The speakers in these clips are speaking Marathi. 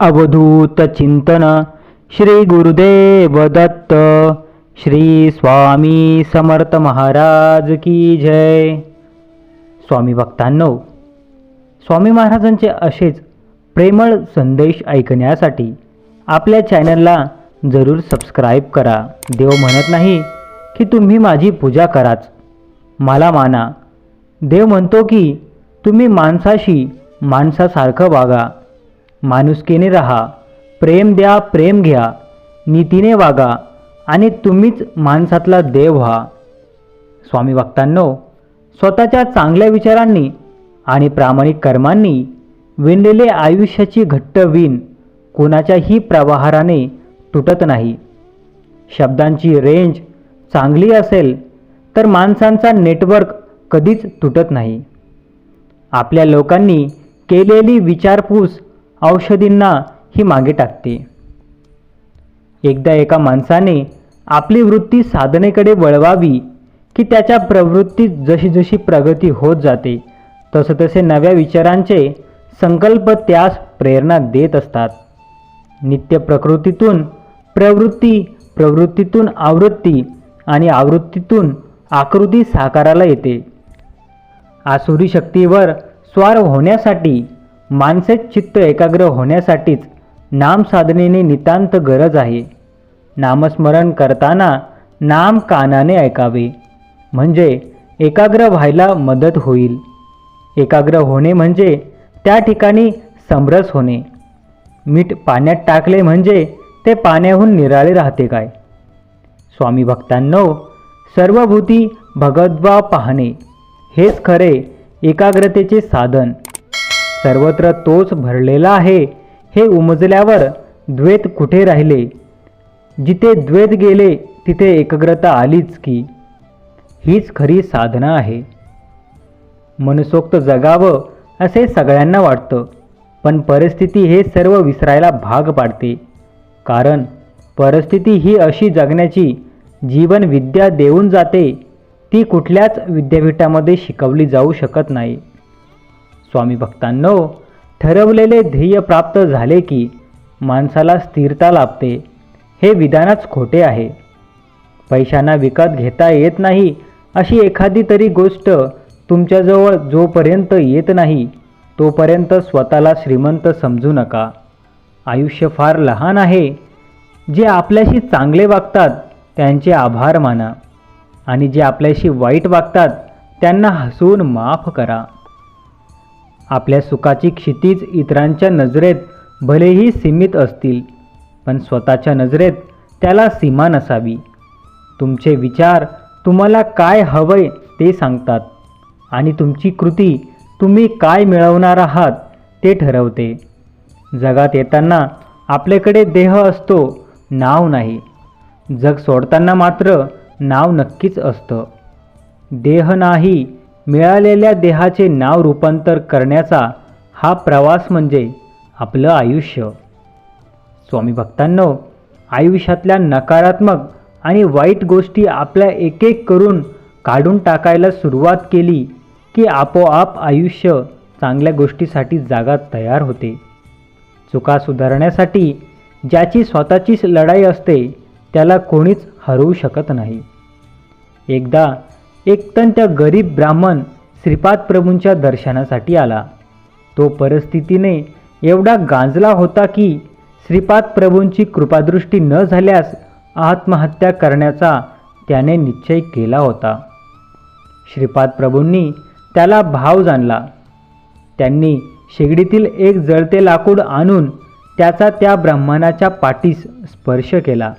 अवधूत चिंतन श्री गुरुदेव दत्त श्री स्वामी समर्थ महाराज की जय. स्वामी भक्तांनो स्वामी महाराजांचे असेच प्रेमळ संदेश ऐकण्यासाठी आपल्या चॅनलला जरूर सबस्क्राईब करा. देव म्हणत नाही की तुम्ही माझी पूजा कराच. मला माना. देव म्हणतो की तुम्ही माणसाशी माणसासारखं वागा. माणुसकीने राहा प्रेम द्या प्रेम घ्या नीतीने वागा आणि तुम्हीच माणसातला देव व्हा. स्वामी भक्तांनो स्वतःच्या चांगल्या विचारांनी आणि प्रामाणिक कर्मांनी विणलेले आयुष्याची घट्ट विण कोणाच्याही प्रवाहाराने तुटत नाही. शब्दांची रेंज चांगली असेल तर माणसांचा नेटवर्क कधीच तुटत नाही. आपल्या लोकांनी केलेली विचारपूस औषधींना ही मागे टाकते. एकदा एका माणसाने आपली वृत्ती साधनेकडे वळवावी की त्याच्या प्रवृत्तीत जशी जशी प्रगती होत जाते तसं तसे नव्या विचारांचे संकल्प त्यास प्रेरणा देत असतात. नित्य प्रकृतीतून प्रवृत्ती प्रवृत्तीतून आवृत्ती आणि आवृत्तीतून आकृती साकाराला येते. आसुरी शक्तीवर स्वार होण्यासाठी मानसिक चित्त एकाग्र होण्यासाठीच नाम साधनेने नितांत गरज आहे. नामस्मरण करताना नाम कानाने ऐकावे. म्हणजे एकाग्र व्हायला मदत होईल. एकाग्र होणे म्हणजे त्या ठिकाणी समरस होणे. मीठ पाण्यात टाकले म्हणजे ते पाण्याहून निराळे राहते काय? स्वामी भक्तांनो सर्वभूती भगवद्वा पाहणे. हेच खरे एकाग्रतेचे साधन. सर्वत्र तोच भरलेला आहे. हे उमजल्यावर द्वैत कुठे राहिले? जिथे द्वैत गेले तिथे एकाग्रता आलीच की. हीच खरी साधना आहे. मनसोक्त जगावं असे सगळ्यांना वाटतं पण परिस्थिती हे सर्व विसरायला भाग पाडते. कारण परिस्थिती ही अशी जगण्याची जीवन विद्या देऊन जाते ती कुठल्याच विद्यापीठामध्ये शिकवली जाऊ शकत नाही. स्वामी भक्तांनो ठरवलेले ध्येय प्राप्त झाले की माणसाला स्थिरता लाभते हे विधानच खोटे आहे. पैशांना विकत घेता येत नाही अशी एखादी तरी गोष्ट तुमच्याजवळ जोपर्यंत येत नाही तोपर्यंत स्वतःला श्रीमंत समजू नका. आयुष्य फार लहान आहे. जे आपल्याशी चांगले वागतात त्यांचे आभार माना. आणि जे आपल्याशी वाईट वागतात त्यांना हसवून माफ करा. आपल्या सुखाची क्षितीज इतरांच्या नजरेत भलेही सीमित असतील पण स्वतःच्या नजरेत त्याला सीमा नसावी. तुमचे विचार तुम्हाला काय हवंय ते सांगतात आणि तुमची कृती तुम्ही काय मिळवणार आहात ते ठरवते. जगात येताना आपल्याकडे देह असतो नाव नाही. जग सोडताना मात्र नाव नक्कीच असतं. देह नाही मिळालेल्या देहाचे नाव रूपांतर करण्याचा हा प्रवास म्हणजे आपलं आयुष्य. स्वामी भक्तांनो आयुष्यातल्या नकारात्मक आणि वाईट गोष्टी आपल्या एक एक करून काढून टाकायला सुरुवात केली की आपोआप आयुष्य चांगल्या गोष्टीसाठी जागा तयार होते. चुका सुधारण्यासाठी ज्याची स्वतःचीच लढाई असते त्याला कोणीच हरवू शकत नाही. एकदा एकतंत त्या गरीब ब्राह्मण श्रीपाद प्रभूंच्या दर्शनासाठी आला. तो परिस्थितीने एवढा गांजला होता की श्रीपाद प्रभूंची कृपादृष्टी न झाल्यास आत्महत्या करण्याचा त्याने निश्चय केला होता. श्रीपाद प्रभूंनी त्याला भाव जाणला. त्यांनी शेगडीतील एक जळते लाकूड आणून त्याचा त्या ब्राह्मणाच्या पाठीस स्पर्श केला.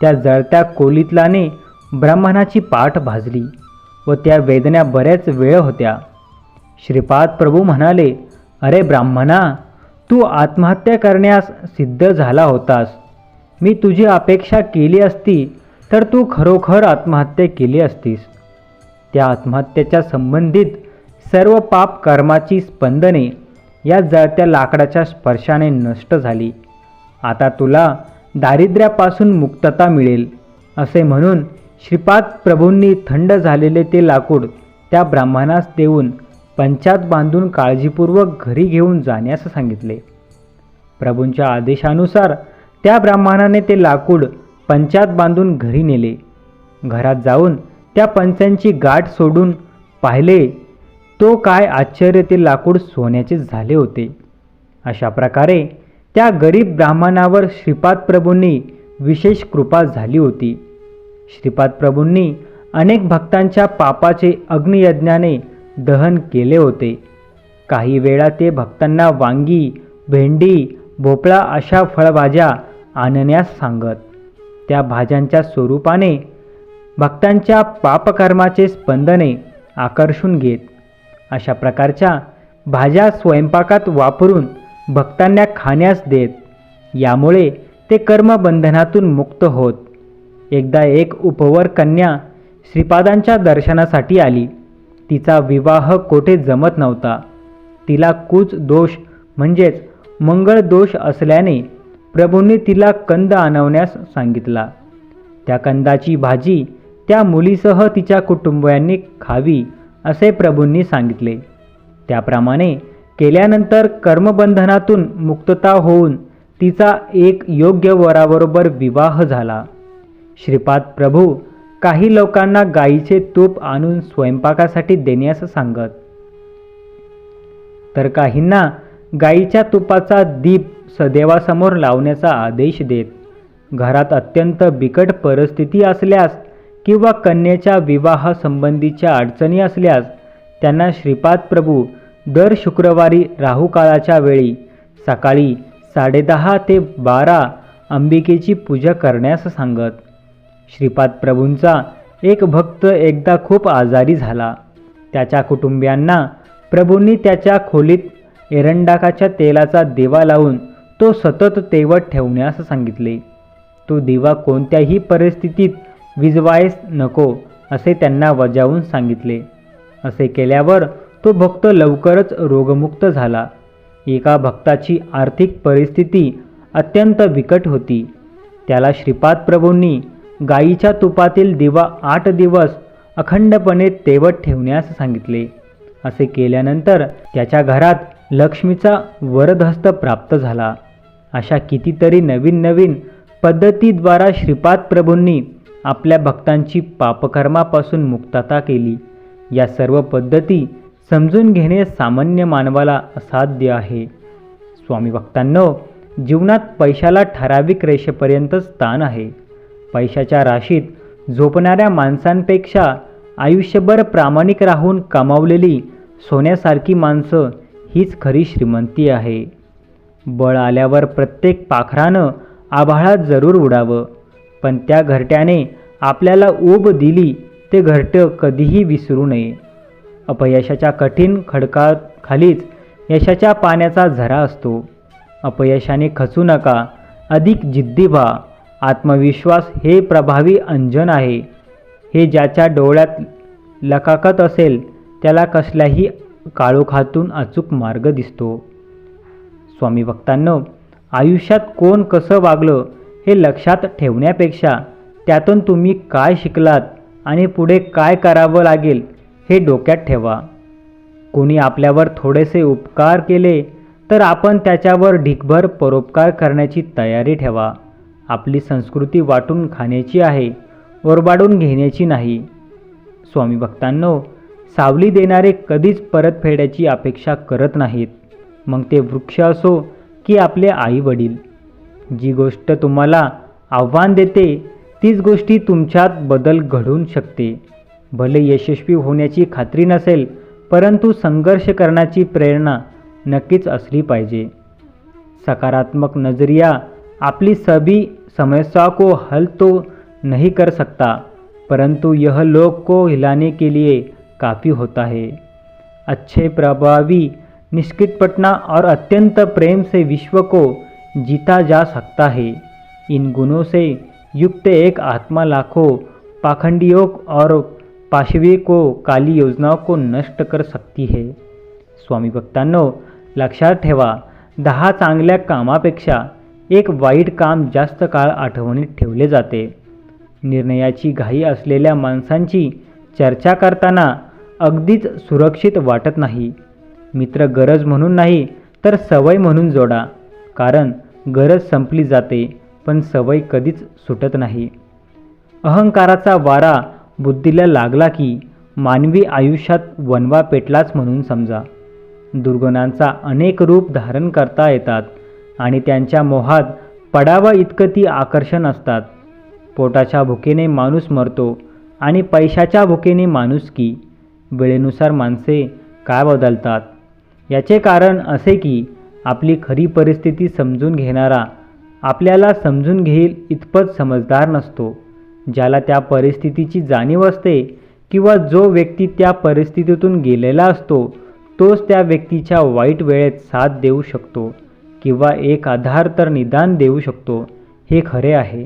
त्या जळत्या कोलीतलाने ब्राह्मणाची पाठ भाजली व त्या वेदना बऱ्याच वेळ होत्या. श्रीपाद प्रभू म्हणाले अरे ब्राह्मणा तू आत्महत्या करण्यास सिद्ध झाला होतास. मी तुझी अपेक्षा केली असती तर तू खरोखर आत्महत्या केली असतीस. त्या आत्महत्येच्या संबंधित सर्व पाप कर्माची स्पंदने या जळत्या लाकडाच्या स्पर्शाने नष्ट झाली. आता तुला दारिद्र्यापासून मुक्तता मिळेल असे म्हणून श्रीपाद प्रभूंनी थंड झालेले ते लाकूड त्या ब्राह्मणास देऊन पंचात बांधून काळजीपूर्वक घरी घेऊन जाण्यास सांगितले. प्रभूंच्या आदेशानुसार त्या ब्राह्मणाने ते लाकूड पंचात बांधून घरी नेले. घरात जाऊन त्या पंचांची गाठ सोडून पाहिले तो काय आश्चर्य ते लाकूड सोन्याचे झाले होते. अशा प्रकारे त्या गरीब ब्राह्मणावर श्रीपाद प्रभूंनी विशेष कृपा झाली होती. श्रीपाद प्रभूंनी अनेक भक्तांच्या पापाचे अग्नियज्ञाने दहन केले होते. काही वेळा ते भक्तांना वांगी भेंडी भोपळा अशा फळभाज्या आणण्यास सांगत. त्या भाज्यांच्या स्वरूपाने भक्तांच्या पापकर्माचे स्पंदने आकर्षून घेत. अशा प्रकारच्या भाज्या स्वयंपाकात वापरून भक्तांना खाण्यास देत. यामुळे ते कर्मबंधनातून मुक्त होत. एकदा एक उपवर कन्या श्रीपादांच्या दर्शनासाठी आली. तिचा विवाह कोठे जमत नव्हता. तिला कूच दोष म्हणजेच मंगळ दोष असल्याने प्रभूंनी तिला कंद आणवण्यास सांगितला. त्या कंदाची भाजी त्या मुलीसह तिच्या कुटुंबियांनी खावी असे प्रभूंनी सांगितले. त्याप्रमाणे केल्यानंतर कर्मबंधनातून मुक्तता होऊन तिचा एक योग्य वराबरोबर विवाह झाला. श्रीपाद प्रभू काही लोकांना गायीचे तूप आणून स्वयंपाकासाठी देण्यास सांगत. तर काहींना गायीच्या तुपाचा दीप सदैवासमोर लावण्याचा आदेश देत. घरात अत्यंत बिकट परिस्थिती असल्यास किंवा कन्येच्या विवाहासंबंधीच्या अडचणी असल्यास त्यांना श्रीपाद प्रभू दर शुक्रवारी राहुकाळाच्या वेळी सकाळी साडेदहा ते बारा अंबिकेची पूजा करण्यास सांगत. श्रीपाद प्रभूंचा एक भक्त एकदा खूप आजारी झाला. त्याच्या कुटुंबियांना प्रभूंनी त्याच्या खोलीत एरंडाकाच्या तेलाचा दिवा लावून तो सतत तेवत ठेवण्यास सांगितले. तो दिवा कोणत्याही परिस्थितीत विजवायस नको असे त्यांना वजावून सांगितले. असे केल्यावर तो भक्त लवकरच रोगमुक्त झाला. एका भक्ताची आर्थिक परिस्थिती अत्यंत बिकट होती. त्याला श्रीपाद प्रभूंनी गायीच्या तुपातील दिवा आठ दिवस अखंडपणे तेवत ठेवण्यास सांगितले. असे केल्यानंतर त्याच्या घरात लक्ष्मीचा वरदहस्त प्राप्त झाला. अशा कितीतरी नवीन नवीन पद्धतीद्वारा श्रीपाद प्रभूंनी आपल्या भक्तांची पापकर्मापासून मुक्तता केली. या सर्व पद्धती समजून घेणे सामान्य मानवाला असाध्य आहे. स्वामी भक्तांनो जीवनात पैशाला ठराविक रेषेपर्यंत स्थान आहे. पैशाच्या राशीत झोपणाऱ्या माणसांपेक्षा आयुष्यभर प्रामाणिक राहून कमावलेली सोन्यासारखी माणसं हीच खरी श्रीमंती आहे. बळ आल्यावर प्रत्येक पाखरानं आभाळात जरूर उडावं पण त्या घरट्याने आपल्याला ऊब दिली ते घरटं कधीही विसरू नये. अपयशाच्या कठीण खडकात खालीच यशाच्या पाण्याचा झरा असतो. अपयशाने खचू नका अधिक जिद्दी व्हा. आत्मविश्वास हे प्रभावी अंजन आहे. हे ज्याच्या डोळ्यात लकाकत असेल त्याला कसल्याही काळोखातून अचूक मार्ग दिसतो. स्वामी भक्तांनो आयुष्यात कोण कसं वागलं हे लक्षात ठेवण्यापेक्षा त्यातून तुम्ही काय शिकलात आणि पुढे काय करावं लागेल हे डोक्यात ठेवा. कोणी आपल्यावर थोडेसे उपकार केले तर आपण त्याच्यावर ढिकभर परोपकार करण्याची तयारी ठेवा. आपली संस्कृती वाटून खाण्याची आहे ओरबाडून घेण्याची नाही. स्वामी भक्तांनो सावली देणारे कधीच परतफेड्याची अपेक्षा करत नाहीत. मग ते वृक्ष असो की आपले आई वडील जी गोष्ट तुम्हाला आव्हान देते तीच गोष्टी तुमच्यात बदल घडून शकते. भले यशस्वी होण्याची खात्री नसेल परंतु संघर्ष करण्याची प्रेरणा नक्कीच असली पाहिजे. सकारात्मक नजरिया आपली सभी समस्या को हल तो नहीं कर सकता, परंतु यह लोक को हिलाने के लिए काफ़ी होता है। अच्छे प्रभावी, निष्कृत पटना और अत्यंत प्रेम से विश्व को जीता जा सकता है। इन गुणों से युक्त एक आत्मा लाखों पाखंडियों और पाशवी को काली योजनाओं को नष्ट कर सकती है। स्वामी भक्तांनो, लक्षात ठेवा, दहा चांगल्या कामापेक्षा एक वाईट काम जास्त काळ आठवणीत ठेवले जाते. निर्णयाची घाई असलेल्या माणसांची चर्चा करताना अगदीच सुरक्षित वाटत नाही. मित्र गरज म्हणून नाही तर सवय म्हणून जोडा. कारण गरज संपली जाते पण सवय कधीच सुटत नाही. अहंकाराचा वारा बुद्धीला लागला की मानवी आयुष्यात वनवा पेटलाच म्हणून समजा. दुर्गुणांचा अनेक रूप धारण करता येतात. आणि त्यांच्या मोहात पडावा इतकं ती आकर्षण असतात. पोटाच्या भुकेने माणूस मरतो आणि पैशाच्या भुकेने माणूस की. वेळेनुसार माणसे काय बदलतात? याचे कारण असे की आपली खरी परिस्थिती समजून घेणारा आपल्याला समजून घेईल इतपत समजदार नसतो. ज्याला त्या परिस्थितीची जाणीव असते किंवा जो व्यक्ती त्या परिस्थितीतून गेलेला असतो तोच त्या व्यक्तीच्या वाईट वेळेत साथ देऊ शकतो. किंवा एक आधार तर निदान देऊ शकतो हे खरे आहे.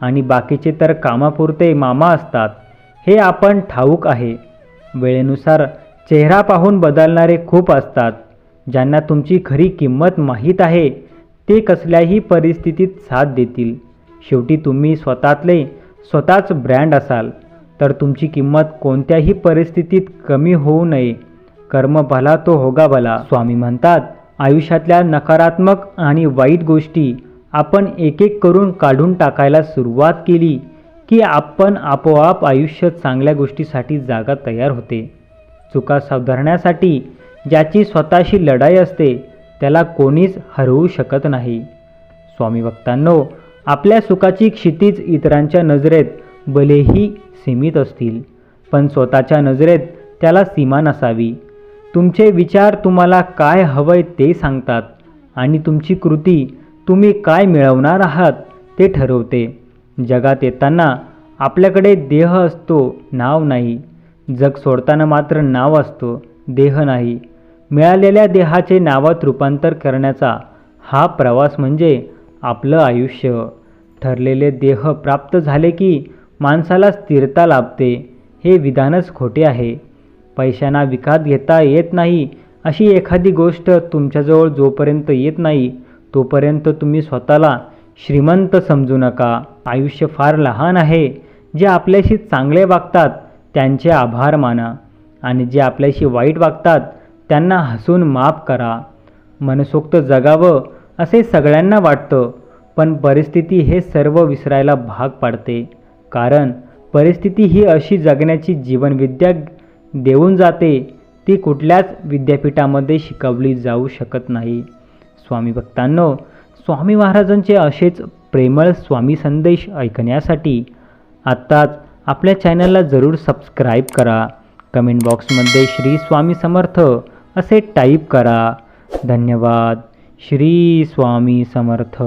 आणि बाकीचे तर कामापुरते मामा असतात हे आपण ठाऊक आहे. वेळेनुसार चेहरा पाहून बदलणारे खूप असतात ज्यांना तुमची खरी किंमत माहीत आहे ते कसल्याही परिस्थितीत साथ देतील. शेवटी तुम्ही स्वतःतले स्वतःच ब्रँड असाल तर तुमची किंमत कोणत्याही परिस्थितीत कमी होऊ नये. कर्म भला तो होगा भला स्वामी म्हणतात. आयुष्यातल्या नकारात्मक आणि वाईट गोष्टी आपण एक एक करून काढून टाकायला सुरुवात केली की आपण आपोआप आयुष्य चांगल्या गोष्टीसाठी जागा तयार होते. चुका सुधारण्यासाठी ज्याची स्वतःशी लढाई असते त्याला कोणीच हरवू शकत नाही. स्वामी भक्तांनो आपल्या सुखाची क्षितीज इतरांच्या नजरेत भलेही सीमित असतील पण स्वतःच्या नजरेत त्याला सीमा नसावी. तुमचे विचार तुम्हाला काय हवंय ते सांगतात आणि तुमची कृती तुम्ही काय मिळवणार आहात ते ठरवते. जगात येताना आपल्याकडे देह असतो नाव नाही. जग सोडताना मात्र नाव असतो देह नाही. मिळालेल्या देहाचे नावात रूपांतर करण्याचा हा प्रवास म्हणजे आपलं आयुष्य. ठरलेले देह प्राप्त झाले की माणसाला स्थिरता लाभते हे विधानच खोटे आहे. पैशांना विकत घेता येत नाही अशी एखादी गोष्ट तुमच्याजवळ जोपर्यंत येत नाही तोपर्यंत तुम्ही स्वतःला श्रीमंत समजू नका. आयुष्य फार लहान आहे. जे आपल्याशी चांगले वागतात त्यांचे आभार माना. आणि जे आपल्याशी वाईट वागतात त्यांना हसून माफ करा. मनसोक्त जगावं असे सगळ्यांना वाटतं. पण परिस्थिती हे सर्व विसरायला भाग पाडते. कारण परिस्थिती ही अशी जगण्याची जीवनविद्या देऊन जाते ती कुठल्याच विद्यापीठामध्ये शिकवली जाऊ शकत नाही. स्वामी भक्तांनो स्वामी महाराजांचे असेच प्रेमळ स्वामी संदेश ऐकण्यासाठी आत्ताच आपल्या चॅनलला जरूर सबस्क्राईब करा. कमेंट बॉक्समध्ये श्री स्वामी समर्थ असे टाईप करा. धन्यवाद. श्री स्वामी समर्थ.